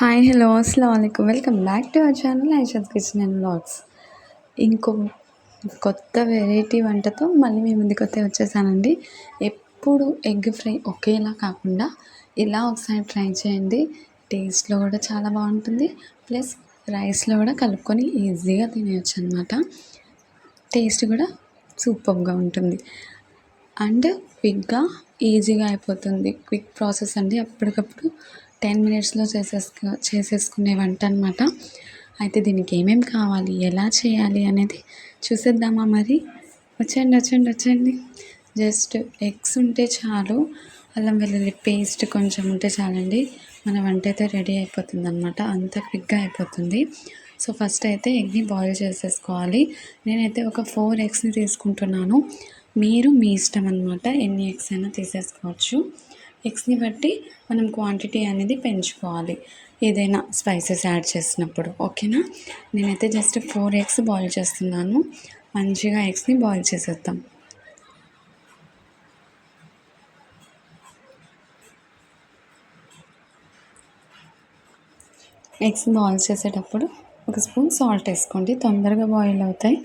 Hi hello అస్సలం అయికం welcome back to our channel Aishad kitchen and blogs ఇంకో కొత్త వెరైటీ వంటతో మళ్ళీ మీ ముందుకు వస్తే వచ్చేసానండి. ఎప్పుడు ఎగ్ ఫ్రై ఒకేలా కాకుండా ఇలా ఒకసారి ట్రై చేయండి. టేస్ట్లో కూడా చాలా బాగుంటుంది. ప్లస్ రైస్లో కూడా కలుపుకొని ఈజీగా తినేయచ్చు అనమాట టేస్ట్ కూడా సూపర్గా ఉంటుంది. అండ్ క్విక్గా ఈజీగా అయిపోతుంది. క్విక్ ప్రాసెస్ అండి. అప్పటికప్పుడు టెన్ మినిట్స్లో చేసేసుకో చేసేసుకునే వంట అనమాట అయితే దీనికి ఏమేమి కావాలి ఎలా చేయాలి అనేది చూసేద్దామా మరి? వచ్చేయండి వచ్చేయండి వచ్చేయండి. జస్ట్ ఎగ్స్ ఉంటే చాలు అల్లం వెల్లుల్లి పేస్ట్ కొంచెం ఉంటే చాలండి. మన వంట అయితే రెడీ అయిపోతుంది అనమాట అంత క్విక్గా అయిపోతుంది. సో ఫస్ట్ అయితే ఎగ్ని బాయిల్ చేసేసుకోవాలి. నేనైతే ఒక ఫోర్ ఎగ్స్ని తీసుకుంటున్నాను. మీరు మీ ఇష్టం అనమాట ఎన్ని ఎగ్స్ అయినా తీసేసుకోవచ్చు. ఎగ్స్ని బట్టి మనం క్వాంటిటీ అనేది పెంచుకోవాలి. ఏదైనా స్పైసెస్ యాడ్ చేసినప్పుడు ఓకేనా? నేనైతే జస్ట్ ఫోర్ ఎగ్స్ బాయిల్ చేస్తున్నాను. మంచిగా ఎగ్స్ని బాయిల్ చేసేద్దాం. ఎగ్స్ బాయిల్ చేసేటప్పుడు ఒక స్పూన్ సాల్ట్ వేసుకోండి. తొందరగా బాయిల్ అవుతాయి.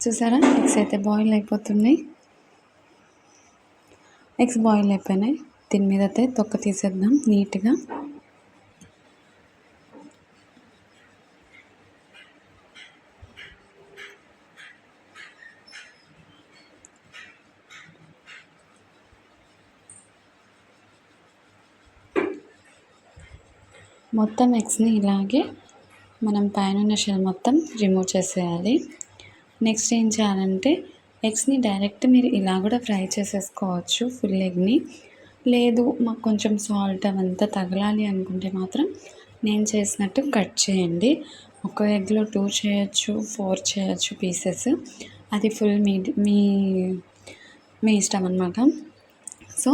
చూసారా? ఎగ్స్ అయితే బాయిల్ అయిపోతున్నాయి. ఎగ్స్ బాయిల్ అయిపోయినాయి. దీని మీద అయితే తొక్క తీసేద్దాం నీట్గా. మొత్తం ఎగ్స్ని ఇలాగే మనం పైన ఉన్న షెల్ మొత్తం రిమూవ్ చేసేయాలి. నెక్స్ట్ ఏం చేయాలంటే ఎగ్స్ని డైరెక్ట్ మీరు ఇలా కూడా ఫ్రై చేసేసుకోవచ్చు ఫుల్ ఎగ్ని. లేదు మాకు కొంచెం సాల్ట్ అవంతా తగలాలి అనుకుంటే మాత్రం నేను చేసినట్టు కట్ చేయండి. ఒక ఎగ్లో టూ చేయొచ్చు ఫోర్ చేయొచ్చు పీసెస్. అది ఫుల్ మీ మీ మీ ఇష్టం అనమాట సో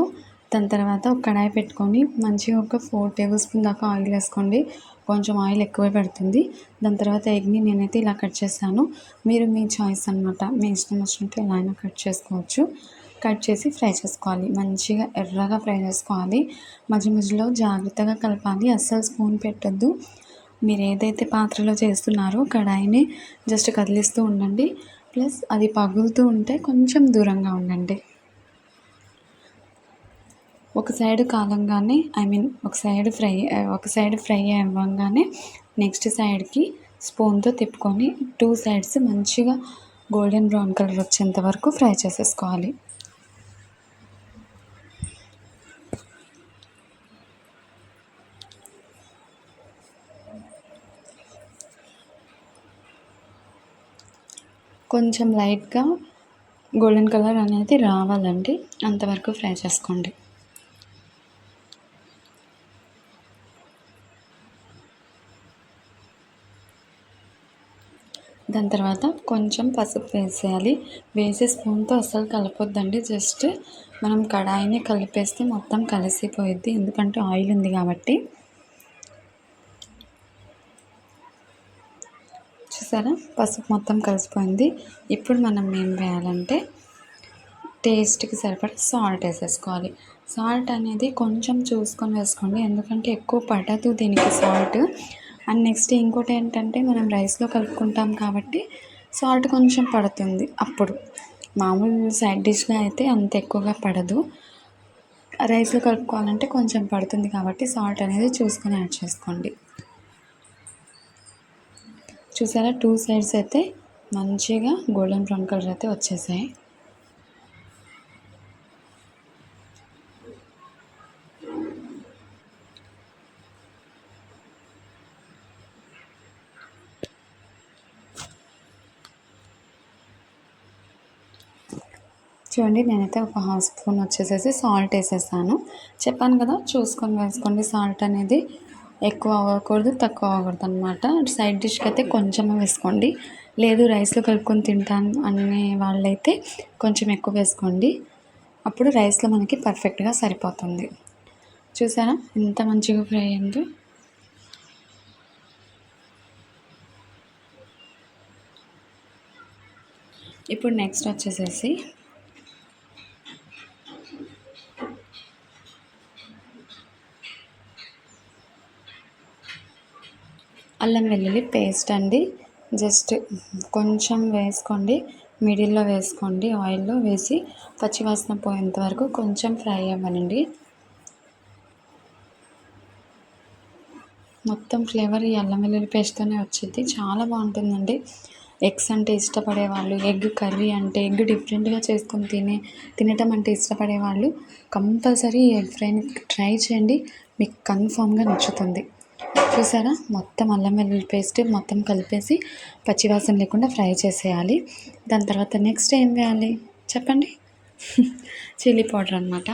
దాని తర్వాత ఒక కడాయి పెట్టుకొని మంచిగా ఒక ఫోర్ టేబుల్ స్పూన్ దాకా ఆయిల్ వేసుకోండి. కొంచెం ఆయిల్ ఎక్కువ పడుతుంది. దాని తర్వాత ఎగ్ని నేనైతే ఇలా కట్ చేశాను. మీరు మీ చాయిస్ అనమాట మీ ఇష్టం వచ్చినట్టు ఎలా అయినా కట్ చేసుకోవచ్చు. కట్ చేసి ఫ్రై చేసుకోవాలి. మంచిగా ఎర్రగా ఫ్రై చేసుకోవాలి. మధ్య మధ్యలో జాగ్రత్తగా కలపాలి. అస్సలు స్పూన్ పెట్టద్దు. మీరు ఏదైతే పాత్రలో చేస్తున్నారో కడాయిని జస్ట్ కదిలిస్తూ ఉండండి. ప్లస్ అది పగులుతూ ఉంటే కొంచెం దూరంగా ఉండండి. ఒక సైడ్ కాలంగానే ఐ మీన్ ఒక సైడ్ ఫ్రై ఒక సైడ్ ఫ్రై అవ్వగానే నెక్స్ట్ సైడ్కి స్పూన్తో తిప్పుకొని టూ సైడ్స్ మంచిగా గోల్డెన్ బ్రౌన్ కలర్ వచ్చేంత వరకు ఫ్రై చేసేసుకోవాలి. కొంచెం లైట్గా గోల్డెన్ కలర్ అనేది రావాలండి అంతవరకు ఫ్రై చేసుకోండి. దాని తర్వాత కొంచెం పసుపు వేసేయాలి. వేసే స్పూన్తో అస్సలు కలపొద్దండి. జస్ట్ మనం కడాయిని కలిపేస్తే మొత్తం కలిసిపోయిద్ది. ఎందుకంటే ఆయిల్ ఉంది కాబట్టి. చూసారా? పసుపు మొత్తం కలిసిపోయింది. ఇప్పుడు మనం ఏం వేయాలంటే టేస్ట్కి సరిపడా సాల్ట్ వేసేసుకోవాలి. సాల్ట్ అనేది కొంచెం చూసుకొని వేసుకోండి. ఎందుకంటే ఎక్కువ పడదు దీనికి సాల్ట్. అండ్ నెక్స్ట్ ఇంకోటి ఏంటంటే మనం రైస్లో కలుపుకుంటాం కాబట్టి సాల్ట్ కొంచెం పడుతుంది అప్పుడు. మామూలు సైడ్ డిష్గా అయితే అంత ఎక్కువగా పడదు. రైస్లో కలుపుకోవాలంటే కొంచెం పడుతుంది కాబట్టి సాల్ట్ అనేది చూసుకొని యాడ్ చేసుకోండి. చూసారా? టూ సైడ్స్ అయితే మంచిగా గోల్డెన్ బ్రౌన్ కలర్ అయితే వచ్చేసాయి. చూడండి నేనైతే ఒక హాఫ్ స్పూన్ వచ్చేసేసి సాల్ట్ వేసేసాను. చెప్పాను కదా చూసుకొని వేసుకోండి. సాల్ట్ అనేది ఎక్కువ అవ్వకూడదు తక్కువ అవ్వకూడదు అనమాట సైడ్ డిష్కి అయితే కొంచెం వేసుకోండి. లేదు రైస్లో కలుపుకొని తింటాను అనే వాళ్ళైతే కొంచెం ఎక్కువ వేసుకోండి. అప్పుడు రైస్లో మనకి పర్ఫెక్ట్గా సరిపోతుంది. చూసారా ఎంత మంచిగా ఫ్రై అయిందో. ఇప్పుడు నెక్స్ట్ వచ్చేసేసి అల్లం వెల్లుల్లి పేస్ట్ అండి. జస్ట్ కొంచెం వేసుకోండి. మిడిల్లో వేసుకోండి. ఆయిల్లో వేసి పచ్చివాసన పోయేంత వరకు కొంచెం ఫ్రై అవ్వనండి. మొత్తం ఫ్లేవర్ ఈ అల్లం వెల్లుల్లి పేస్ట్తోనే వచ్చింది చాలా బాగుంటుందండి. ఎగ్స్ అంటే ఇష్టపడే వాళ్ళు ఎగ్ కర్రీ అంటే ఎగ్ డిఫరెంట్గా చేసుకొని తినే తినటం అంటే ఇష్టపడే వాళ్ళు కంపల్సరీ ఎగ్ ఫ్రైని ట్రై చేయండి. మీకు కన్ఫామ్గా నచ్చుతుంది. చూసారా? మొత్తం అల్లం వెల్లుల్లి పేస్ట్ మొత్తం కలిపేసి పచ్చివాసన లేకుండా ఫ్రై చేసేయాలి. దాని తర్వాత నెక్స్ట్ ఏం వేయాలి? చెప్పండి. చిల్లీ పౌడర్ అనమాట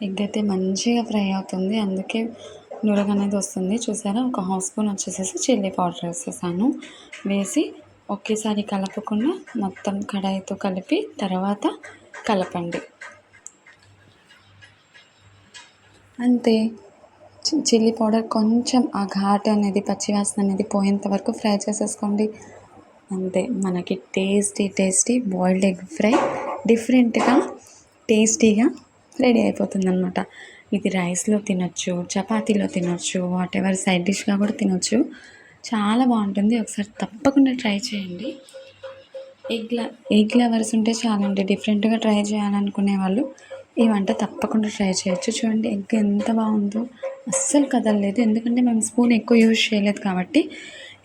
ఎగ్ అయితే మంచిగా ఫ్రై అవుతుంది. అందుకే నురగ అనేది వస్తుంది. చూసారా? ఒక హాఫ్ స్పూన్ వచ్చేసేసి చిల్లీ పౌడర్ వేసేసాను. వేసి ఒకేసారి కలపకుండా మొత్తం కడాయితో కలిపి తర్వాత కలపండి. అంతే. చిల్లీ పౌడర్ కొంచెం ఆ ఘాట్ అనేది పచ్చివాసన అనేది పోయేంత వరకు ఫ్రై చేసేసుకోండి. అంతే. మనకి tasty tasty boiled egg fry డిఫరెంట్గా టేస్టీగా రెడీ అయిపోతుందన్నమాట. ఇది రైస్లో తినొచ్చు చపాతీలో తినొచ్చు వాట్ ఎవర్ సైడ్ డిష్గా కూడా తినొచ్చు. చాలా బాగుంటుంది. ఒకసారి తప్పకుండా ట్రై చేయండి. ఎగ్ ఎగ్ లవర్స్ ఉంటే చాలండి. డిఫరెంట్గా ట్రై చేయాలనుకునే వాళ్ళు ఈ వంట తప్పకుండా ట్రై చేయొచ్చు. చూడండి ఎగ్ ఎంత బాగుందో. అస్సలు కదలలేదు. ఎందుకంటే మేము స్పూన్ ఎక్కువ యూజ్ చేయలేదు కాబట్టి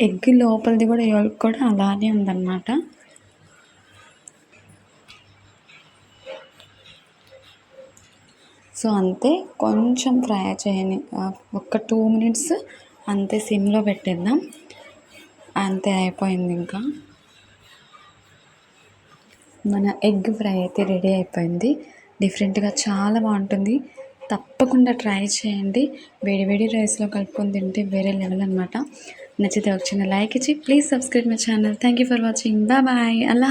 ఎగ్ లోపలిది కూడా యోల్క్ కూడా అలానే ఉందన్నమాట. సో అంతే. కొంచెం ఫ్రై చేయని ఒక టూ మినిట్స్ అంతే సిమ్లో పెట్టేద్దాం. అంతే అయిపోయింది ఇంకా. మన ఎగ్ ఫ్రై అయితే రెడీ అయిపోయింది. డిఫరెంట్గా చాలా బాగుంటుంది. తప్పకుండా ట్రై చేయండి. వేడి వేడి రైస్లో కలుపుకొని తింటే వేరే లెవెల్ అనమాట నచ్చితే ఒక చిన్న లైక్ ఇచ్చి please subscribe my channel. Thank you for watching. Bye bye. Allah